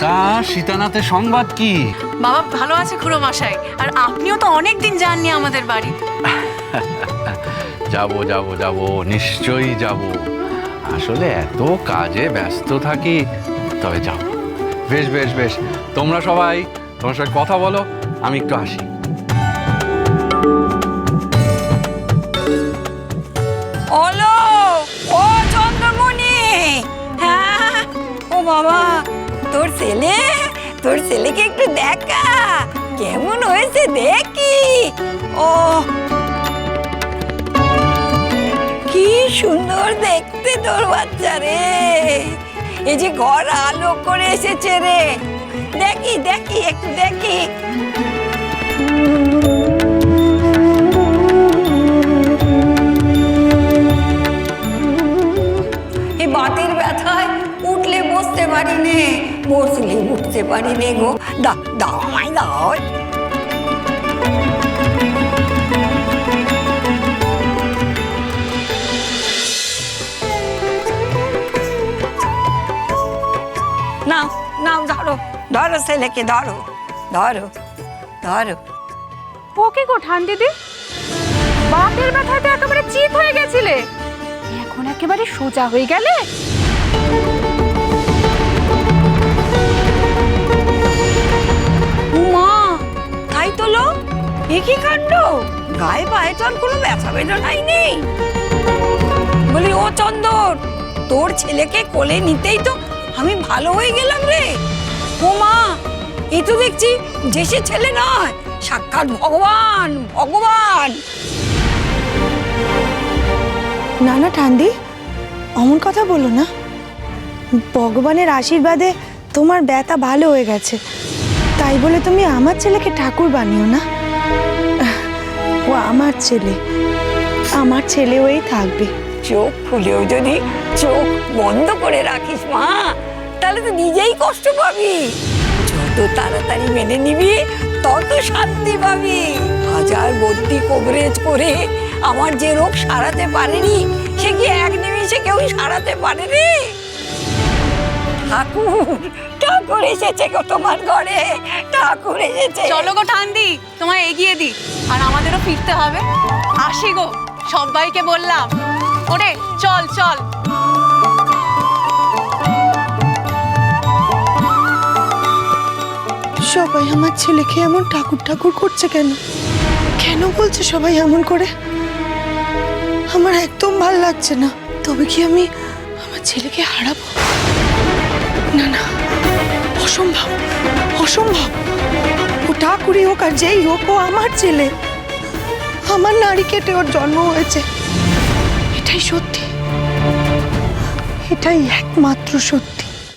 তা সীতানাথের সংবাদ কি? বাবা ভালো আছে খুড়ো মশাই আর আপনিও তো অনেক দিন যাননি আমাদের বাড়ি। যাব যাব যাব নিশ্চয়ই যাব। আসলে এত কাজে ব্যস্ত থাকি তবে যাও। বেশ বেশ বেশ তোমরা সবাই তোমার সঙ্গে কথা বলো আমি একটু আসি। ওলো ও চন্দ্রমণি! হ্যাঁ ও বাবা তোর ছেলে? তোর ছেলেকে একটু দেখা। কেমন হয়েছে দেখি। ও। কি সুন্দর দেখতে তোর বাচ্চা রে। এই যে ঘর আলো করে এসেছে রে। দেখি দেখি, একটু দেখি। এই বাতের ব্যথায় উঠলে বসতে পারি নে। বসলে উঠতে পারি নে গো। দা, দাও আমায়, দাও। নাও নাও, ধরো ধরো ছেলেকে, ধরো ধরো ধরো। ওকে গো ঠান দিদি বাতের ব্যথায় তো একেবারে চিত হয়ে গেছিলে। এখন একেবারে সোজা হয়ে গেলে? কি কাণ্ড? গায়ে পায়ে তো আর কোনো ব্যথা বেদনাই নেই। বলি, ও চন্দর তোর ছেলেকে কোলে নিতেই তো আমি ভালো হয়ে গেলাম রে। ও মা এই তো দেখছি সে ছেলে নয়, সাক্ষাৎ ভগবান ভগবান! না না ঠান্দি অমন কথা বলো না। ভগবানের আশীর্বাদে তোমার ব্যথা ভালো হয়ে গেছে। তাই বলে তুমি আমার ছেলেকে ঠাকুর বানিও না। ও আমার ছেলে। আমার ছেলে হয়েই থাকবে। চোখ খুলেও যদি চোখ বন্ধ করে রাখিস, মা, তাহলে তো নিজেই কষ্ট পাবি। যত তাড়াতাড়ি মেনে নিবি, তত শান্তি পাবি। হাজার বদ্যি কভারেজ করে আমার যে রোগ সারাতে পারেনি, সে কি এক নিমিষে কেউ সারাতে পারে রে? ঠাকুর ঠাকুর এসেছে গো তোমার ঘরে। ঠাকুর এসেছে চলো গো ঠান্দি তোমায় এগিয়ে দিই। আর আমাদেরও ফিরতে হবে। আসি গো সবাইকে বললাম। ওরে চল চল। সবাই আমার ছেলেকে এমন ঠাকুর ঠাকুর করছে কেন? কেন বলছে সবাই এমন করে? আমার একদম ভালো লাগছে না। তবে কি আমি আমার ছেলেকে হারাবো? না না। অসম্ভব অসম্ভব। ও ঠাকুরই হোক আর যেই হোক, ও আমার ছেলে। আমার নারী কেটে ওর জন্ম হয়েছে। এটাই সত্যি। এটাই একমাত্র সত্যি।